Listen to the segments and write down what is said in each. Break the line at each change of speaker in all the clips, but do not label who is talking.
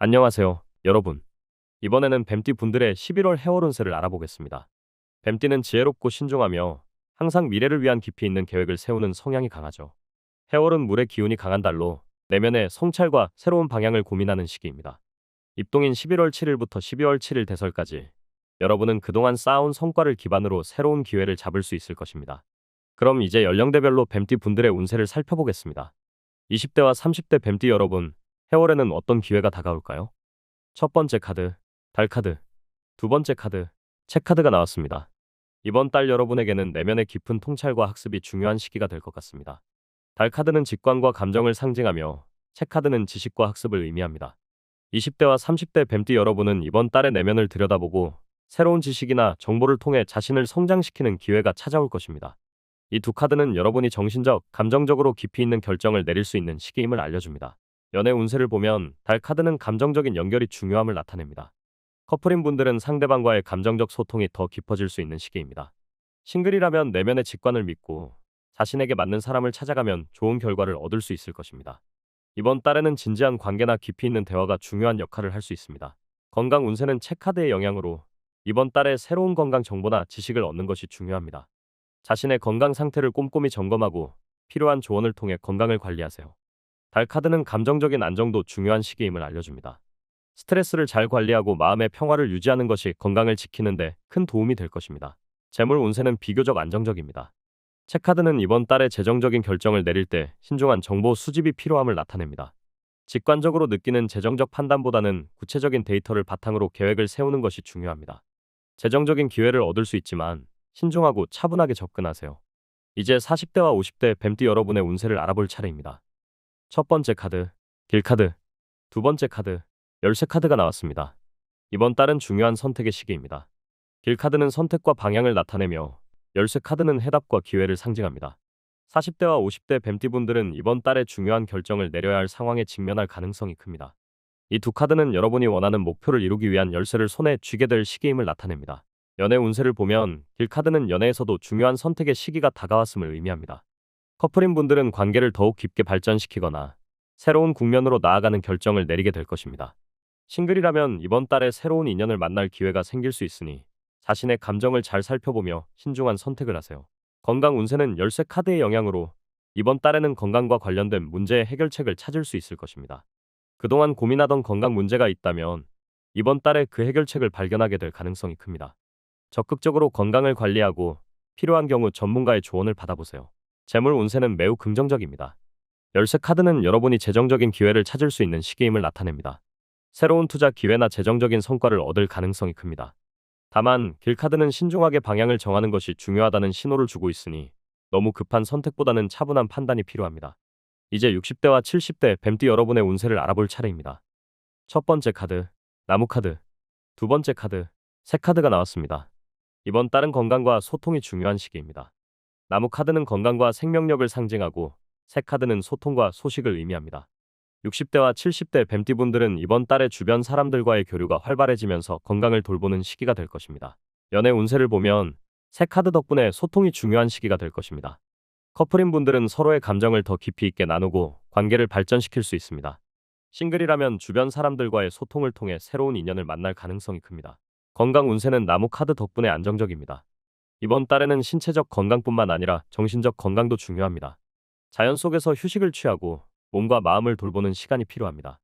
안녕하세요, 여러분. 이번에는 뱀띠 분들의 11월 해월 운세를 알아보겠습니다. 뱀띠는 지혜롭고 신중하며 항상 미래를 위한 깊이 있는 계획을 세우는 성향이 강하죠. 해월은 물의 기운이 강한 달로 내면의 성찰과 새로운 방향을 고민하는 시기입니다. 입동인 11월 7일부터 12월 7일 대설까지 여러분은 그동안 쌓아온 성과를 기반으로 새로운 기회를 잡을 수 있을 것입니다. 그럼 이제 연령대별로 뱀띠 분들의 운세를 살펴보겠습니다. 20대와 30대 뱀띠 여러분, 해월에는 어떤 기회가 다가올까요? 첫 번째 카드, 달 카드. 두 번째 카드, 책 카드가 나왔습니다. 이번 달 여러분에게는 내면의 깊은 통찰과 학습이 중요한 시기가 될 것 같습니다. 달 카드는 직관과 감정을 상징하며 책 카드는 지식과 학습을 의미합니다. 20대와 30대 뱀띠 여러분은 이번 달의 내면을 들여다보고 새로운 지식이나 정보를 통해 자신을 성장시키는 기회가 찾아올 것입니다. 이 두 카드는 여러분이 정신적, 감정적으로 깊이 있는 결정을 내릴 수 있는 시기임을 알려줍니다. 연애 운세를 보면 달 카드는 감정적인 연결이 중요함을 나타냅니다. 커플인 분들은 상대방과의 감정적 소통이 더 깊어질 수 있는 시기입니다. 싱글이라면 내면의 직관을 믿고 자신에게 맞는 사람을 찾아가면 좋은 결과를 얻을 수 있을 것입니다. 이번 달에는 진지한 관계나 깊이 있는 대화가 중요한 역할을 할 수 있습니다. 건강 운세는 체카드의 영향으로 이번 달에 새로운 건강 정보나 지식을 얻는 것이 중요합니다. 자신의 건강 상태를 꼼꼼히 점검하고 필요한 조언을 통해 건강을 관리하세요. 달 카드는 감정적인 안정도 중요한 시기임을 알려줍니다. 스트레스를 잘 관리하고 마음의 평화를 유지하는 것이 건강을 지키는데 큰 도움이 될 것입니다. 재물 운세는 비교적 안정적입니다. 체카드는 이번 달에 재정적인 결정을 내릴 때 신중한 정보 수집이 필요함을 나타냅니다. 직관적으로 느끼는 재정적 판단보다는 구체적인 데이터를 바탕으로 계획을 세우는 것이 중요합니다. 재정적인 기회를 얻을 수 있지만 신중하고 차분하게 접근하세요. 이제 40대와 50대 뱀띠 여러분의 운세를 알아볼 차례입니다. 첫 번째 카드, 길카드. 두 번째 카드, 열쇠 카드가 나왔습니다. 이번 달은 중요한 선택의 시기입니다. 길카드는 선택과 방향을 나타내며 열쇠 카드는 해답과 기회를 상징합니다. 40대와 50대 뱀띠분들은 이번 달에 중요한 결정을 내려야 할 상황에 직면할 가능성이 큽니다. 이 두 카드는 여러분이 원하는 목표를 이루기 위한 열쇠를 손에 쥐게 될 시기임을 나타냅니다. 연애 운세를 보면 길카드는 연애에서도 중요한 선택의 시기가 다가왔음을 의미합니다. 커플인 분들은 관계를 더욱 깊게 발전시키거나 새로운 국면으로 나아가는 결정을 내리게 될 것입니다. 싱글이라면 이번 달에 새로운 인연을 만날 기회가 생길 수 있으니 자신의 감정을 잘 살펴보며 신중한 선택을 하세요. 건강 운세는 열쇠 카드의 영향으로 이번 달에는 건강과 관련된 문제의 해결책을 찾을 수 있을 것입니다. 그동안 고민하던 건강 문제가 있다면 이번 달에 그 해결책을 발견하게 될 가능성이 큽니다. 적극적으로 건강을 관리하고 필요한 경우 전문가의 조언을 받아보세요. 재물 운세는 매우 긍정적입니다. 열쇠 카드는 여러분이 재정적인 기회를 찾을 수 있는 시기임을 나타냅니다. 새로운 투자 기회나 재정적인 성과를 얻을 가능성이 큽니다. 다만 길카드는 신중하게 방향을 정하는 것이 중요하다는 신호를 주고 있으니 너무 급한 선택보다는 차분한 판단이 필요합니다. 이제 60대와 70대 뱀띠 여러분의 운세를 알아볼 차례입니다. 첫 번째 카드, 나무 카드. 두 번째 카드, 새 카드가 나왔습니다. 이번 달은 건강과 소통이 중요한 시기입니다. 나무 카드는 건강과 생명력을 상징하고 새 카드는 소통과 소식을 의미합니다. 60대와 70대 뱀띠분들은 이번 달에 주변 사람들과의 교류가 활발해지면서 건강을 돌보는 시기가 될 것입니다. 연애 운세를 보면 새 카드 덕분에 소통이 중요한 시기가 될 것입니다. 커플인 분들은 서로의 감정을 더 깊이 있게 나누고 관계를 발전시킬 수 있습니다. 싱글이라면 주변 사람들과의 소통을 통해 새로운 인연을 만날 가능성이 큽니다. 건강 운세는 나무 카드 덕분에 안정적입니다. 이번 달에는 신체적 건강뿐만 아니라 정신적 건강도 중요합니다. 자연 속에서 휴식을 취하고 몸과 마음을 돌보는 시간이 필요합니다.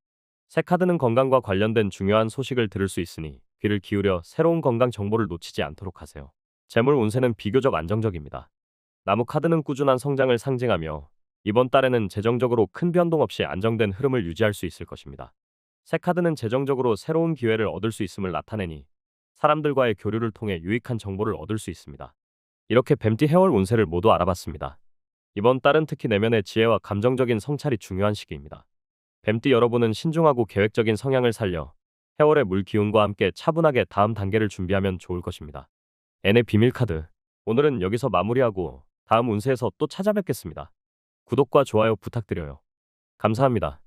새 카드는 건강과 관련된 중요한 소식을 들을 수 있으니 귀를 기울여 새로운 건강 정보를 놓치지 않도록 하세요. 재물 운세는 비교적 안정적입니다. 나무 카드는 꾸준한 성장을 상징하며 이번 달에는 재정적으로 큰 변동 없이 안정된 흐름을 유지할 수 있을 것입니다. 새 카드는 재정적으로 새로운 기회를 얻을 수 있음을 나타내니 사람들과의 교류를 통해 유익한 정보를 얻을 수 있습니다. 이렇게 뱀띠 해월 운세를 모두 알아봤습니다. 이번 달은 특히 내면의 지혜와 감정적인 성찰이 중요한 시기입니다. 뱀띠 여러분은 신중하고 계획적인 성향을 살려 해월의 물 기운과 함께 차분하게 다음 단계를 준비하면 좋을 것입니다. N의 비밀 카드. 오늘은 여기서 마무리하고 다음 운세에서 또 찾아뵙겠습니다. 구독과 좋아요 부탁드려요. 감사합니다.